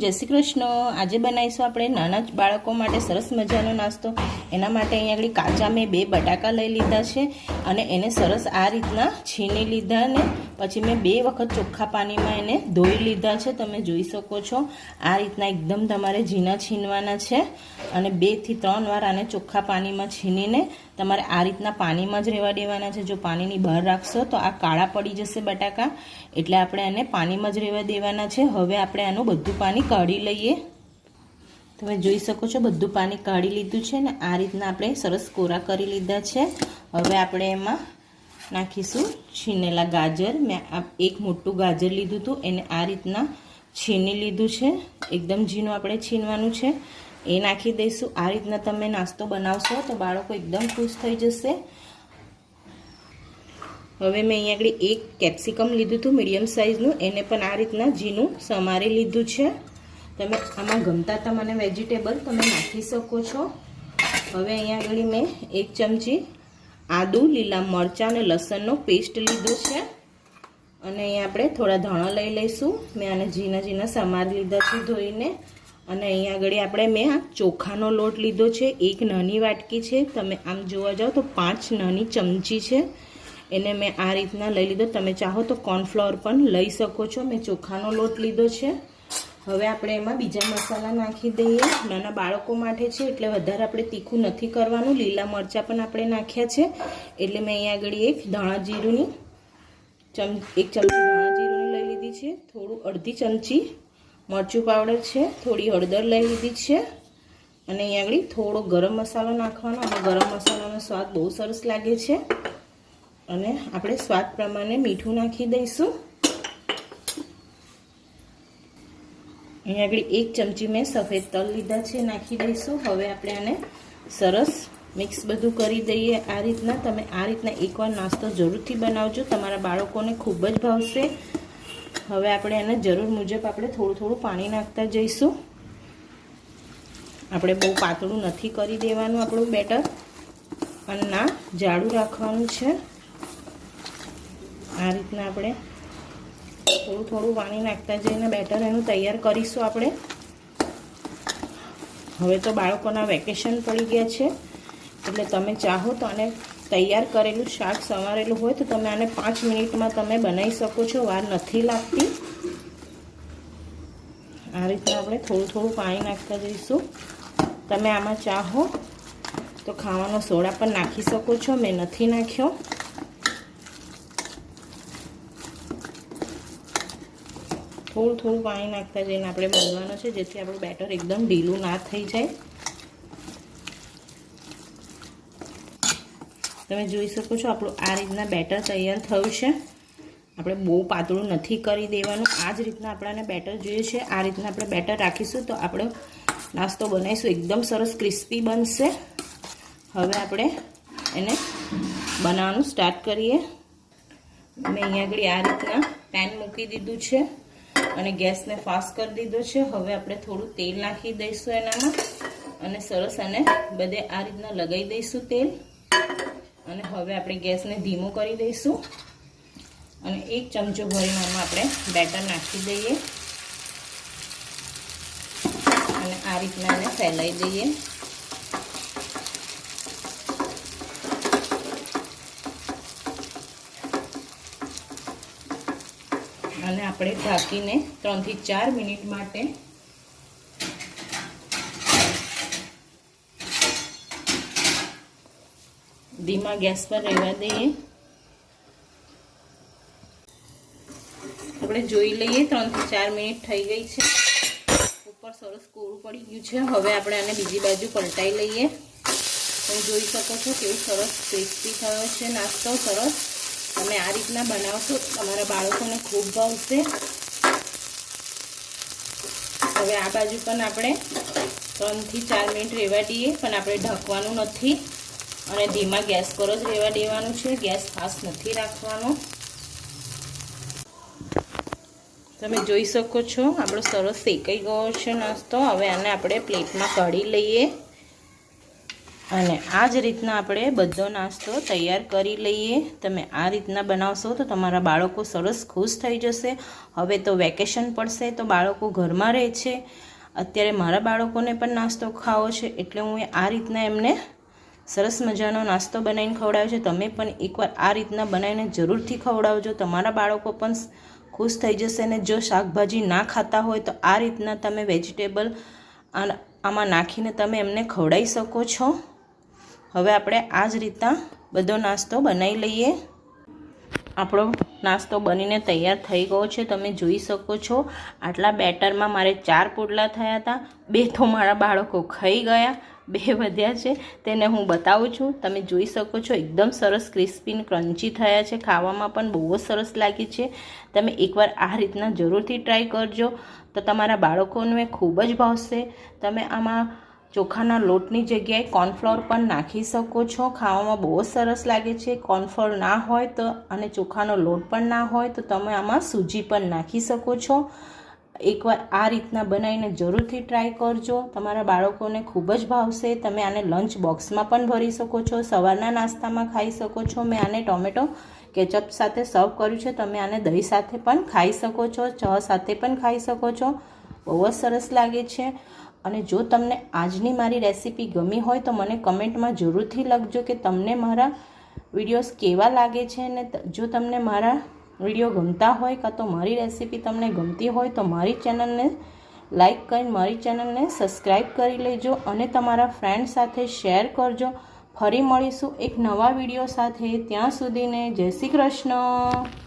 જય શ્રી કૃષ્ણ. આજે બનાવીશું આપણે નાના જ બાળકો માટે સરસ મજાનો નાસ્તો. એના માટે અહીંયા આગળ કાચા મેં બે બટાકા લઈ લીધા છે અને એને સરસ આ રીતના છીની લીધા ને પછી મેં બે વખત ચોખ્ખા પાણીમાં એને ધોઈ લીધા છે, તમે જોઈ શકો છો. આ રીતના એકદમ તમારે ઝીણા છીનવાના છે અને બેથી ત્રણ વાર આને ચોખ્ખા પાણીમાં છીનીને તમારે આ રીતના પાણીમાં જ રહેવા દેવાના છે. જો પાણીની બહાર રાખશો તો આ કાળા પડી જશે બટાકા, એટલે આપણે એને પાણીમાં જ રહેવા દેવાના છે. હવે આપણે આનું બધું પાણી કાઢી લઈએ. તમે જોઈ શકો છો બધું પાણી કાઢી લીધું છે ને આ રીતના આપણે સરસ કોરા કરી લીધા છે. હવે આપણે એમાં નાખીશું. છીનેલા ગાજર. મેં એક મોટું ગાજર લીધું હતું. એને આ રીતના છીની લીધું છે. એકદમ ઝીણું આપણે છીનવાનું છે. એ નાખી દઈશું. આ રીતના તમે નાસ્તો બનાવશો તો બાળકો એકદમ ખુશ થઈ જશે. હવે મેં અહીંયા આગળ એક કેપ્સિકમ લીધું હતું, મીડિયમ સાઇઝનું. એને પણ આ રીતના ઝીણું સમારી લીધું છે. તમે આમાં ગમતા તમને વેજીટેબલ તમે નાખી શકો છો. હવે અહીંયા આગળ મેં એક ચમચી આદુ, લીલા મરચાં અને લસણનો પેસ્ટ લીધો છે. અને અહીંયા આપણે થોડા ધાણા લઈ લઈશું. મેં આને ઝીણા ઝીણા સમારી લીધા છે ધોઈને. અને અહીંયા આગળ આપણે મેં આ ચોખાનો લોટ લીધો છે. એક નાની વાટકી છે. તમે આમ જોવા જાઓ તો પાંચ નાની ચમચી છે. એને મેં આ રીતના લઈ લીધો. તમે ચાહો તો કોર્નફ્લાવર પણ લઈ શકો છો. મેં ચોખાનો લોટ લીધો છે. હવે આપણે એમાં બીજા મસાલા નાખી દઈએ. નાના બાળકો માટે છે, એટલે વધારે આપણે તીખું નથી કરવાનું. લીલા મરચાં પણ આપણે નાખ્યા છે. એટલે મેં અહીંયા આગળ એક ધાણા જીરુંની ચમ, એક ચમચી ધાણા જીરુંની લઈ લીધી છે. થોડું અડધી ચમચી મરચું પાવડર છે. થોડી હળદર લઈ લીધી છે. અને અહીંયા આગળ થોડો ગરમ મસાલો નાખવાનો. અને ગરમ મસાલાનો સ્વાદ બહુ સરસ લાગે છે. અને આપણે સ્વાદ પ્રમાણે મીઠું નાખી દઈશું. અહીંયા આગળ એક ચમચી મેં સફેદ તલ લીધા છે, નાખી દઈશું. હવે આપણે આને સરસ મિક્સ બધું કરી દઈએ. આ રીતના તમે આ રીતના એકવાર નાસ્તો જરૂરથી બનાવજો. તમારા બાળકોને ખૂબ જ ભાવશે. હવે આપણે એને જરૂર મુજબ આપણે થોડું થોડું પાણી નાખતા જઈશું. આપણે બહુ પાતળું નથી કરી દેવાનું આપણું બેટર. અને ના, જાડું રાખવાનું છે. આ રીતના આપણે થોડું થોડું પાણી નાખતા જઈને બેટર એનું તૈયાર કરીશું આપણે. હવે તો બાળકોના વેકેશન પડી ગયા છે, એટલે તમે ચાહો તો આને તૈયાર કરેલું શાક સંવારેલું હોય તો તમે આને પાંચ મિનિટમાં તમે બનાવી શકો છો, વાર નથી લાગતી. આ રીતના આપણે થોડું થોડું પાણી નાખતા જઈશું. તમે આમાં ચાહો તો ખાવાનો સોડા પણ નાખી શકો છો, મેં નથી નાખ્યો. થોડું થોડું પાણી નાખતા જઈને આપણે બાંધવાનું છે, જેથી આપણું બેટર એકદમ ઢીલું ના થઈ જાય. તમે જોઈ શકો છો, આપણું આ રીતના બેટર તૈયાર થયું છે. આપણે બહુ પાતળું નથી કરી દેવાનું. આ જ રીતના આપણાને બેટર જોઈએ છે. આ રીતના આપણે બેટર રાખીશું તો આપણે નાસ્તો બનાવીશું. એકદમ સરસ ક્રિસ્પી બનશે. હવે આપણે એને બનાવવાનું સ્ટાર્ટ કરીએ. મેં અહીંયા આગળ આ રીતના પેન મૂકી દીધું છે. અને ગેસને ફાસ્ટ કરી દીધો છે. હવે આપણે થોડું તેલ નાખી દઈશું એનામાં અને સરસ અને બધે આ રીતના લગાવી દઈશું તેલ. અને હવે આપણે ગેસને ધીમો કરી દઈશું. અને એક ચમચો ભરીને આમાં આપણે બેટર નાખી દઈએ. અને આ રીતના એને ફેલાઈ દઈએ અને આપણે ઢાંકીને ત્રણથી ચાર મિનિટ માટે ધીમા ગેસ પર રહેવા દઈએ. આપણે જોઈ લઈએ ત્રણથી ચાર મિનિટ થઈ ગઈ છે. ઉપર સરસ કોરું પડી ગયું છે. હવે આપણે આને બીજી બાજુ પલટાઈ લઈએ. તમે જોઈ શકો છો કેવું સરસ ક્રિસ્પી થયો છે. નાસ્તો સરસ. તમે આ રીતના બનાવશો તમારા બાળકોને ખૂબ ભાવશે. હવે આ બાજુ પણ આપણે ત્રણથી ચાર મિનિટ રહેવા દઈએ, પણ આપણે ઢાંકવાનું નથી. અને ધીમા ગેસ પર જ રહેવા દેવાનું છે, ગેસ ફાસ્ટ નથી રાખવાનો. તમે જોઈ શકો છો, આપણો સરસ શેકાઈ ગયો છે નાસ્તો. હવે આને આપણે પ્લેટમાં કાઢી લઈએ. અને આ જ રીતના આપણે બધો નાસ્તો તૈયાર કરી લઈએ. તમે આ રીતના બનાવશો તો તમારા બાળકો સરસ ખુશ થઈ જશે. હવે તો વેકેશન પડશે તો બાળકો ઘરમાં રહે છે. અત્યારે મારા બાળકોને પણ નાસ્તો ખાવો છે એટલે હું આ રીતના એમને સરસ મજાનો નાસ્તો બનાવીને ખવડાવ્યો છે. તમે પણ એકવાર આ રીતના બનાવીને જરૂરથી ખવડાવજો. તમારા બાળકો પણ ખુશ થઈ જશે અને જો શાકભાજી ના ખાતા હોય તો આ રીતના તમે વેજીટેબલ આમાં નાખીને તમે એમને ખવડાવી શકો છો. હવે આપણે આ જ રીતના બધો નાસ્તો બનાવી લઈએ. આપણો નાસ્તો બનીને તૈયાર થઈ ગયો છે. તમે જોઈ શકો છો, આટલા બેટરમાં મારે ચાર પોટલા થયા હતા. બે તો મારા બાળકો ખાઈ ગયા, બે વધ્યા છે. તેને હું બતાવું છું. તમે જોઈ શકો છો, એકદમ સરસ ક્રિસ્પી ક્રન્ચી થયા છે. ખાવામાં પણ બહુ જ સરસ લાગી છે. તમે એકવાર આ રીતના જરૂરથી ટ્રાય કરજો. તો તમારા બાળકોને ખૂબ જ ભાવશે. તમે આમાં ચોખાના લોટની જગ્યાએ કોર્નફ્લોર પણ નાખી શકો છો. ખાવામાં બહુ જ સરસ લાગે છે. કોર્નફ્લોર ના હોય તો અને ચોખાનો લોટ પણ ના હોય તો તમે આમાં સૂજી પણ નાખી શકો છો. એકવાર આ રીતના બનાવીને જરૂરથી ટ્રાય કરજો. તમારા બાળકોને ખૂબ જ ભાવશે. તમે આને લંચ બોક્સમાં પણ ભરી શકો છો. સવારના નાસ્તામાં ખાઈ શકો છો. મેં આને ટોમેટો કેચઅપ સાથે સર્વ કર્યું છે. તમે આને દહીં સાથે પણ ખાઈ શકો છો. ચા સાથે પણ ખાઈ શકો છો. બહુ જ સરસ લાગે છે. અને જો તમને આજની મારી રેસીપી ગમી હોય તો મને કમેન્ટમાં જરૂરથી લખજો કે તમને મારા વિડીયોઝ કેવા લાગે છે ને જો તમને મારા વીડિયો ગમતા હોય કાં તો મારી રેસીપી તમને ગમતી હોય તો મારી ચેનલને લાઈક કરી, મારી ચેનલને સબસ્ક્રાઈબ કરી લેજો અને તમારા ફ્રેન્ડ સાથે શેર કરજો. ફરી મળીશું એક નવા વીડિયો સાથે. ત્યાં સુધીને જય શ્રી કૃષ્ણ.